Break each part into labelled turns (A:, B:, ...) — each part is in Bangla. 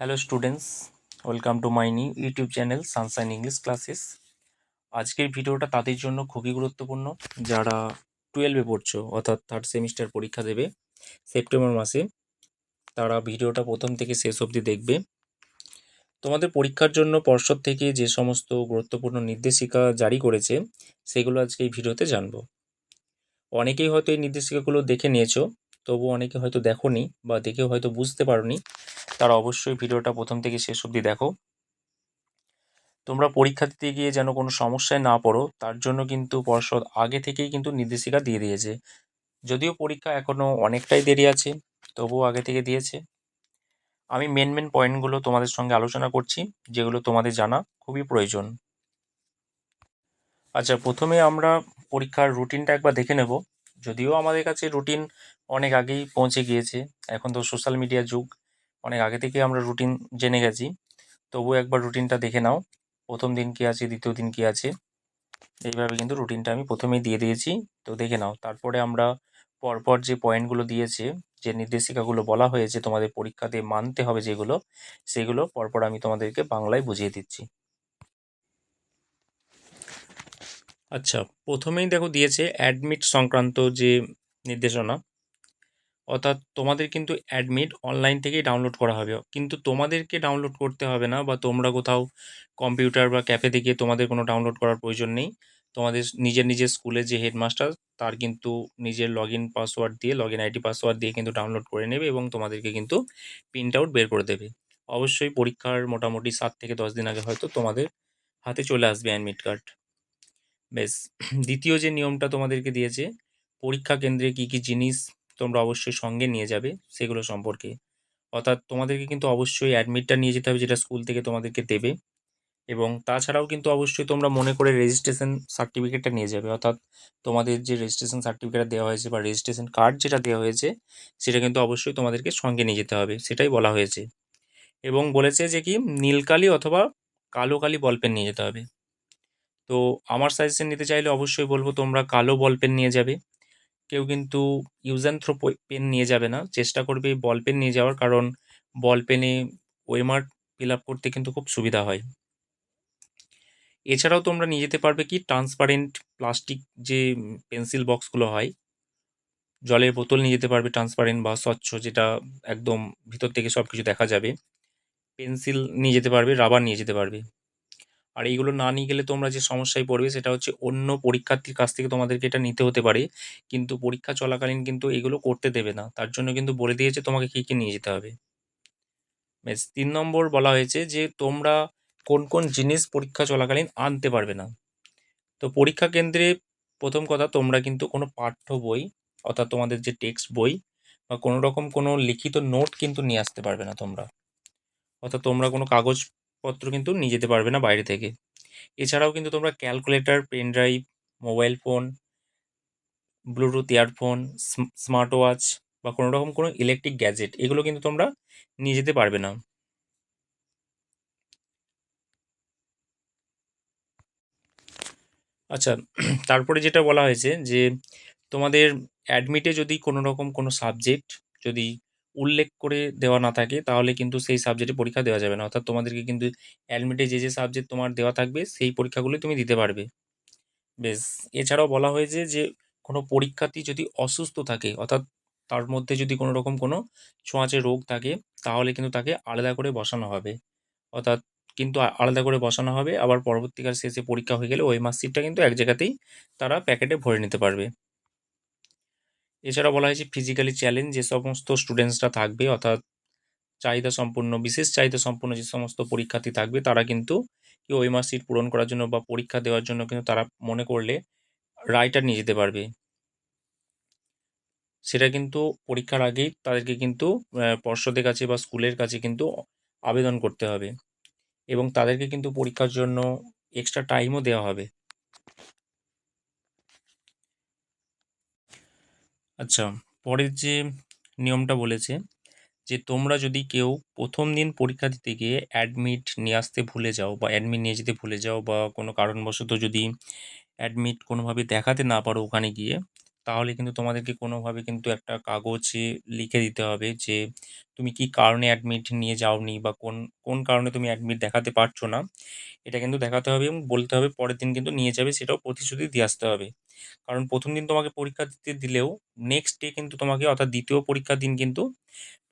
A: Hello students welcome to my new YouTube channel sunshine English classes আজকের ভিডিওটা তাদের জন্য খুবই গুরুত্বপূর্ণ। যারা টুয়েলভে পড়ছো, অর্থাৎ থার্ড সেমিস্টার পরীক্ষা দেবে সেপ্টেম্বর মাসে, তারা ভিডিওটা প্রথম থেকে শেষ অবধি দেখবে। তোমাদের পরীক্ষার জন্য পর্ষদ থেকে যে সমস্ত গুরুত্বপূর্ণ নির্দেশিকা জারি করেছে, সেগুলো আজকে এই ভিডিওতে জানব। অনেকেই হয়তো এই নির্দেশিকাগুলো দেখে নিয়েছো তবু অনেকে হয়তো দেখোনি বা দেখেও হয়তো বুঝতে পারোনি। তারা অবশ্যই ভিডিওটা প্রথম থেকে শেষ অবধি দেখো। তোমরা পরীক্ষা দিতে গিয়ে যেন কোনো সমস্যায় না পড়ো, তার জন্য কিন্তু পর্ষদ আগে থেকেই কিন্তু নির্দেশিকা দিয়ে দিয়েছে। যদিও পরীক্ষা এখনও অনেকটাই দেরি আছে, তবুও আগে থেকে দিয়েছে। আমি মেন মেন পয়েন্টগুলো তোমাদের সঙ্গে আলোচনা করছি, যেগুলো তোমাদের জানা খুবই প্রয়োজন। আচ্ছা প্রথমে আমরা পরীক্ষার রুটিনটা একবার দেখে নেব। যদিও আমাদের কাছে রুটিন অনেক আগেই পৌঁছে গিয়েছে, এখন তো সোশ্যাল মিডিয়া যুগ। অনেক আগে থেকে আমরা রুটিন জেনে গেছি। তবু একবার রুটিনটা দেখে নাও। প্রথম দিন কী আছে, দ্বিতীয় দিন কী আছে? এইভাবে কিন্তু রুটিনটা আমি প্রথমেই দিয়ে দিয়েছি। তো দেখে নাও, তারপরে আমরা পরপর যে পয়েন্টগুলো দিয়েছে, যে নির্দেশিকাগুলো বলা হয়েছে তোমাদের পরীক্ষাতে মানতে হবে যেগুলো, সেগুলো পরপর আমি তোমাদেরকে বাংলায় বুঝিয়ে দিচ্ছি। আচ্ছা প্রথমেই দেখো দিয়েছে অ্যাডমিট সংক্রান্ত যে নির্দেশনা অর্থাৎ তোমাদের কিন্তু অ্যাডমিট অনলাইন থেকেই ডাউনলোড করা হবে। কিন্তু তোমাদেরকে ডাউনলোড করতে হবে না বা তোমরা কোথাও কম্পিউটার বা ক্যাফে থেকে তোমাদের কোনো ডাউনলোড করার প্রয়োজন নেই। তোমাদের নিজের নিজের স্কুলের যে হেডমাস্টার তার কিন্তু নিজের লগ ইন পাসওয়ার্ড দিয়ে লগ ইন আইডি পাসওয়ার্ড দিয়ে কিন্তু ডাউনলোড করে নেবে এবং তোমাদেরকে কিন্তু প্রিন্ট আউট বের করে দেবে। অবশ্যই পরীক্ষার মোটামুটি সাত থেকে দশ দিন আগে হয়তো তোমাদের হাতে চলে আসবে অ্যাডমিট কার্ড বেশ, দ্বিতীয় যে নিয়মটা তোমাদেরকে দিয়েছে, পরীক্ষা কেন্দ্রে কী কী জিনিস তোমরা অবশ্যই সঙ্গে নিয়ে যাবে সেগুলো সম্পর্কে। অর্থাৎ তোমাদেরকে কিন্তু অবশ্যই অ্যাডমিটটা নিয়ে যেতে হবে যেটা স্কুল থেকে তোমাদেরকে দেবে। এবং তাছাড়াও কিন্তু অবশ্যই তোমরা মনে করে রেজিস্ট্রেশন সার্টিফিকেটটা নিয়ে যাবে। অর্থাৎ তোমাদের যে রেজিস্ট্রেশন সার্টিফিকেট দেওয়া হয়েছে বা রেজিস্ট্রেশন কার্ড যেটা দেওয়া হয়েছে, সেটা কিন্তু অবশ্যই তোমাদেরকে সঙ্গে নিয়ে যেতে হবে, সেটাই বলা হয়েছে। এবং বলেছে যে কি, নীলকালি অথবা কালো কালি বল পেন নিয়ে যেতে হবে। তো আমার সাজেশন নিতে চাইলে অবশ্যই বলব তোমরা কালো বল পেন নিয়ে যাবে। কেউ কিন্তু ইউজ অ্যান্ড থ্রো পেন নিয়ে যাবে না। চেষ্টা করবে বল পেন নিয়ে যাওয়ার, কারণ বল পেনে ওয়েমার ফিল আপ করতে কিন্তু খুব সুবিধা হয়। এছাড়াও তোমরা নিয়ে যেতে পারবে কি, ট্রান্সপারেন্ট প্লাস্টিক যে পেন্সিল বক্সগুলো হয়, জলের বোতল নিয়ে যেতে পারবে ট্রান্সপারেন্ট বা স্বচ্ছ, যেটা একদম ভিতর থেকে সব কিছু দেখা যাবে। পেন্সিল নিয়ে যেতে পারবে, রাবার নিয়ে যেতে পারবে। আর এইগুলো না নিয়ে গেলে তোমরা যে সমস্যায় পড়বে সেটা হচ্ছে অন্য পরীক্ষার্থীর কাছ থেকে তোমাদেরকে এটা নিতে হতে পারে। কিন্তু পরীক্ষা চলাকালীন কিন্তু এগুলো করতে দেবে না। তার জন্য কিন্তু বলে দিয়েছে তোমাকে কী কী নিয়ে যেতে হবে। বেশ, তিন নম্বর বলা হয়েছে যে তোমরা কোন কোন জিনিস পরীক্ষা চলাকালীন আনতে পারবে না। তো পরীক্ষা কেন্দ্রে প্রথম কথা তোমরা কিন্তু কোনো পাঠ্য বই অর্থাৎ তোমাদের যে টেক্সট বই বা কোনো রকম কোনো লিখিত নোট কিন্তু নিয়ে আসতে পারবে না তোমরা। অর্থাৎ তোমরা কোনো কাগজপত্র কিন্তু নিয়ে যেতে পারবে না বাইরে থেকে। এছাড়াও কিন্তু তোমরা calculator pen drive mobile phone bluetooth earphone smart watch বা কোনো রকম কোনো ইলেকট্রিক গ্যাজেট এগুলো কিন্তু তোমরা নিয়ে যেতে পারবে না। আচ্ছা তারপরে যেটা বলা হয়েছে যে তোমাদের অ্যাডমিটে যদি কোনো রকম কোনো সাবজেক্ট যদি উল্লেখ করে দেওয়া না থাকে, তাহলে কিন্তু সেই সাবজেক্টে পরীক্ষা দেওয়া যাবে না। অর্থাৎ তোমাদেরকে কিন্তু অ্যাডমিটে যে যে সাবজেক্ট তোমার দেওয়া থাকবে, সেই পরীক্ষাগুলোই তুমি দিতে পারবে। বেশ, এছাড়াও বলা হয়েছে যে, কোনো পরীক্ষার্থী যদি অসুস্থ থাকে, অর্থাৎ তার মধ্যে যদি কোনো রকম কোনো ছোঁয়াচে রোগ থাকে, তাহলে কিন্তু তাকে আলাদা করে বসানো হবে। অর্থাৎ কিন্তু আলাদা করে বসানো হবে, আবার পরবর্তীকাল শেষে পরীক্ষা হয়ে গেলে ওই মার্কশিটটা কিন্তু এক জায়গাতেই তারা প্যাকেটে ভরে নিতে পারবে। এছাড়া বলা হয়েছে ফিজিক্যালি চ্যালেঞ্জ যে সমস্ত স্টুডেন্টসরা থাকবে, অর্থাৎ চাহিদা সম্পন্ন বিশেষ চাহিদা সম্পন্ন যে সমস্ত পরীক্ষার্থী থাকবে, তারা কিন্তু ওই সিট পূরণ করার জন্য বা পরীক্ষা দেওয়ার জন্য কিন্তু তারা মনে করলে রাইটার নিয়ে যেতে পারবে। সেটা কিন্তু পরীক্ষার আগেই তাদেরকে কিন্তু পর্ষদের কাছে বা স্কুলের কাছে কিন্তু আবেদন করতে হবে এবং তাদেরকে কিন্তু পরীক্ষার জন্য এক্সট্রা টাইমও দেওয়া হবে। আচ্ছা পরের যে নিয়মটা বলেছে যে তোমরা যদি কেউ প্রথম দিন পরীক্ষা দিতে গিয়ে অ্যাডমিট নিয়ে আসতে ভুলে যাও বা অ্যাডমিট নিয়ে যেতে ভুলে যাও বা কোনো কারণবশত যদি অ্যাডমিট কোনোভাবে দেখাতে না পারো ওখানে গিয়ে তাহলে কিন্তু তোমাদেরকে কোনোভাবে কিন্তু একটা কাগজে লিখে দিতে হবে যে, তুমি কি কারণে অ্যাডমিট নিয়ে যাওনি বা কোন কোন কারণে তুমি অ্যাডমিট দেখাতে পারছ না? এটা কিন্তু দেখাতে হবে এবং বলতে হবে পরের দিন কিন্তু নিয়ে যাবে, সেটাও প্রতিশ্রুতি দিয়ে আসতে হবে। কারণ প্রথম দিন তোমাকে পরীক্ষা দিতে দিলেও নেক্সট ডে কিন্তু তোমাকে অর্থাৎ দ্বিতীয় পরীক্ষার দিন কিন্তু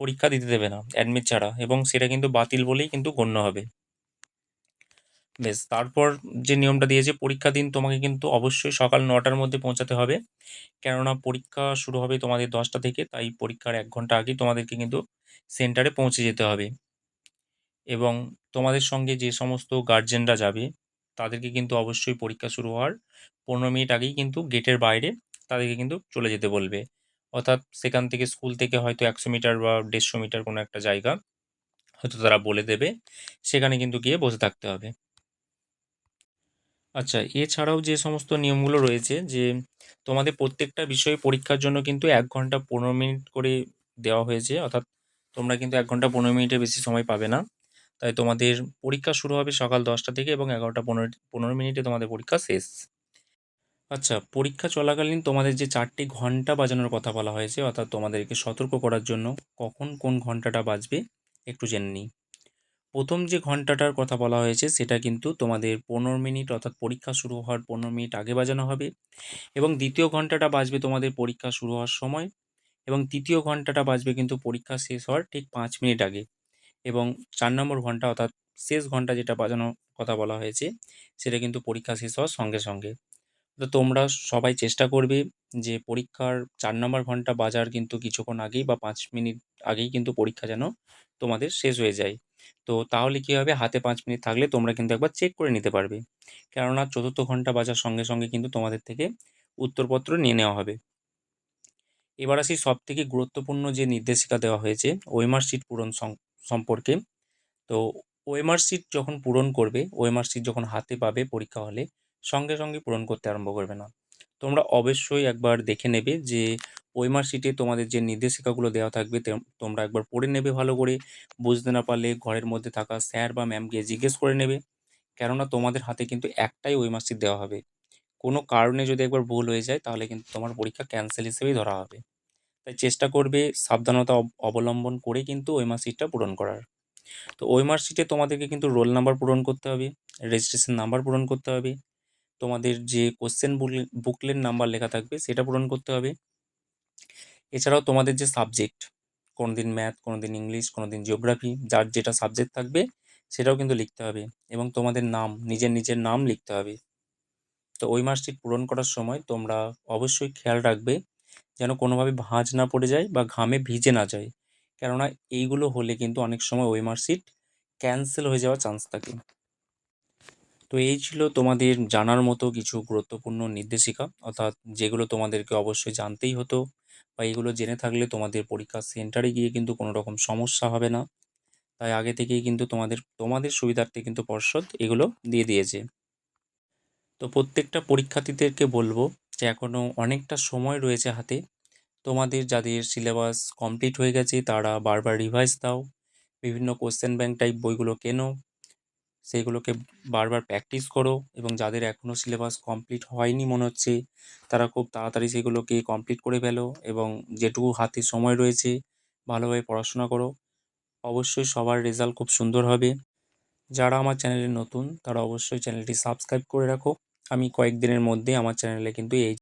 A: পরীক্ষা দিতে দেবে না অ্যাডমিট ছাড়া এবং সেটা কিন্তু বাতিল বলেই কিন্তু গণ্য হবে। বেশ, তারপর যে নিয়মটা দিয়েছে, পরীক্ষা দিন তোমাকে কিন্তু অবশ্যই সকাল নটার মধ্যে পৌঁছাতে হবে। কেননা পরীক্ষা শুরু হবে তোমাদের দশটা থেকে, তাই পরীক্ষার এক ঘণ্টা আগেই তোমাদেরকে কিন্তু সেন্টারে পৌঁছে যেতে হবে। এবং তোমাদের সঙ্গে যে সমস্ত গার্জেনরা যাবে, তাদেরকে কিন্তু অবশ্যই পরীক্ষা শুরু হওয়ার পনেরো মিনিট আগেই কিন্তু গেটের বাইরে তাদেরকে কিন্তু চলে যেতে বলবে। অর্থাৎ সেখান থেকে স্কুল থেকে হয়তো একশো মিটার বা দেড়শো মিটার কোনো একটা জায়গা হয়তো তারা বলে দেবে, সেখানে কিন্তু গিয়ে বসে থাকতে হবে। আচ্ছা এছাড়াও যে সমস্ত নিয়মগুলো রয়েছে যে তোমাদের প্রত্যেকটা বিষয়ে পরীক্ষার জন্য কিন্তু এক ঘণ্টা পনেরো মিনিট করে দেওয়া হয়েছে, অর্থাৎ তোমরা কিন্তু এক ঘণ্টা পনেরো মিনিটের বেশি সময় পাবে না। তাই তোমাদের পরীক্ষা শুরু হবে সকাল দশটা থেকে এবং এগারোটা পনেরো পনেরো মিনিটে তোমাদের পরীক্ষা শেষ। আচ্ছা পরীক্ষা চলাকালীন তোমাদের যে চারটি ঘণ্টা বাজানোর কথা বলা হয়েছে, অর্থাৎ তোমাদেরকে সতর্ক করার জন্য কখন কোন ঘন্টাটা বাজবে, একটু জেনে নিই। প্রথম যে ঘন্টাটার কথা বলা হয়েছে, সেটা কিন্তু তোমাদের পনেরো মিনিট অর্থাৎ পরীক্ষা শুরু হওয়ার পনেরো মিনিট আগে বাজানো হবে এবং দ্বিতীয় ঘন্টাটা বাজবে তোমাদের পরীক্ষা শুরু হওয়ার সময় এবং তৃতীয় ঘন্টাটা বাজবে কিন্তু পরীক্ষা শেষ হওয়ার ঠিক পাঁচ মিনিট আগে এবং চার নম্বর ঘণ্টা অর্থাৎ শেষ ঘণ্টা যেটা বাজানোর কথা বলা হয়েছে, সেটা কিন্তু পরীক্ষা শেষ হওয়ার সঙ্গে সঙ্গে। তো তোমরা সবাই চেষ্টা করবে যে পরীক্ষার চার নম্বর ঘণ্টা বাজার কিন্তু কিছুক্ষণ আগেই বা পাঁচ মিনিট আগেই কিন্তু পরীক্ষা যেন তোমাদের শেষ হয়ে যায়। তো তাহলে কী হবে? হাতে পাঁচ মিনিট থাকলে তোমরা কিন্তু একবার চেক করে নিতে পারবে। কেননা চতুর্থ ঘণ্টা বাজার সঙ্গে সঙ্গে কিন্তু তোমাদের থেকে উত্তরপত্র নিয়ে নেওয়া হবে। এবার আসি সব থেকে গুরুত্বপূর্ণ যে নির্দেশিকা দেওয়া হয়েছে ওয়েমার সিট পূরণ সম্পর্কে। তো ওয়েমার সিট যখন পূরণ করবে ওয়েমার সিট যখন হাতে পাবে পরীক্ষা হলে, সঙ্গে সঙ্গে পূরণ করতে আরম্ভ করবে না। তোমরা অবশ্যই একবার দেখে নেবে যে ওয়েমার সিটে তোমাদের যে নির্দেশিকাগুলো দেওয়া থাকবে তোমরা একবার পড়ে নেবে ভালো করে। বুঝতে না পারলে ঘরের মধ্যে থাকা স্যার বা ম্যামকে জিজ্ঞেস করে নেবে। কেননা তোমাদের হাতে কিন্তু একটাই ওয়েমার সিট দেওয়া হবে। কোনো কারণে যদি একবার ভুল হয়ে যায়, তাহলে কিন্তু তোমার পরীক্ষা ক্যান্সেল হিসেবেই ধরা হবে। তাই চেষ্টা করবে সাবধানতা অব- অবলম্বন করে কিন্তু ওয়েমার সিটটা পূরণ করার। তো ওয়েমার সিটে তোমাদেরকে কিন্তু রোল নাম্বার পূরণ করতে হবে রেজিস্ট্রেশন নাম্বার পূরণ করতে হবে। তোমাদের যে কোশ্চেন বুকলেট নাম্বার লেখা থাকবে, সেটা পূরণ করতে হবে। এছাড়াও তোমাদের যে সাবজেক্ট কোনো দিন ম্যাথ কোনো দিন ইংলিশ কোনো দিন জিওগ্রাফি যার যেটা সাবজেক্ট থাকবে, সেটাও কিন্তু লিখতে হবে এবং তোমাদের নাম, নিজের নিজের নাম লিখতে হবে। তো ওই মার্কশিট পূরণ করার সময় তোমরা অবশ্যই খেয়াল রাখবে যেন কোনোভাবে ভাঁজ না পড়ে যায় বা ঘামে ভিজে না যায়। কেননা এইগুলো হলে কিন্তু অনেক সময় ওই মার্কশিট ক্যান্সেল হয়ে যাওয়ার চান্স থাকে। তো এই ছিল তোমাদের জানার মতো কিছু গুরুত্বপূর্ণ নির্দেশিকা, অর্থাৎ যেগুলো তোমাদেরকে অবশ্যই জানতেই হতো। বা এগুলো জেনে থাকলে তোমাদের পরীক্ষার সেন্টারে গিয়ে কিন্তু কোনো রকম সমস্যা হবে না। তাই আগে থেকেই কিন্তু তোমাদের তোমাদের সুবিধার্থে কিন্তু পর্ষদ এগুলো দিয়ে দিয়েছে। তো প্রত্যেকটা পরীক্ষার্থীদেরকে বলব যে এখনও অনেকটা সময় রয়েছে হাতে। তোমাদের যাদের সিলেবাস কমপ্লিট হয়ে গেছে তারা বারবার রিভাইজ দাও। বিভিন্ন কোশ্চেন ব্যাংক টাইপ বইগুলো কেনো। সেইগুলোকে বারবার প্র্যাকটিস করো এবং যাদের এখনও সিলেবাস কমপ্লিট হয়নি মনে হচ্ছে, তারা খুব তাড়াতাড়ি সেগুলোকে কমপ্লিট করে ফেলো এবং যেটুকু হাতে সময় রয়েছে ভালোভাবে পড়াশোনা করো। অবশ্যই সবার রেজাল্ট খুব সুন্দর হবে। যারা আমার চ্যানেলে নতুন, তারা অবশ্যই চ্যানেলটি সাবস্ক্রাইব করে রাখো। আমি কয়েকদিনের মধ্যে আমার চ্যানেলে কিন্তু এই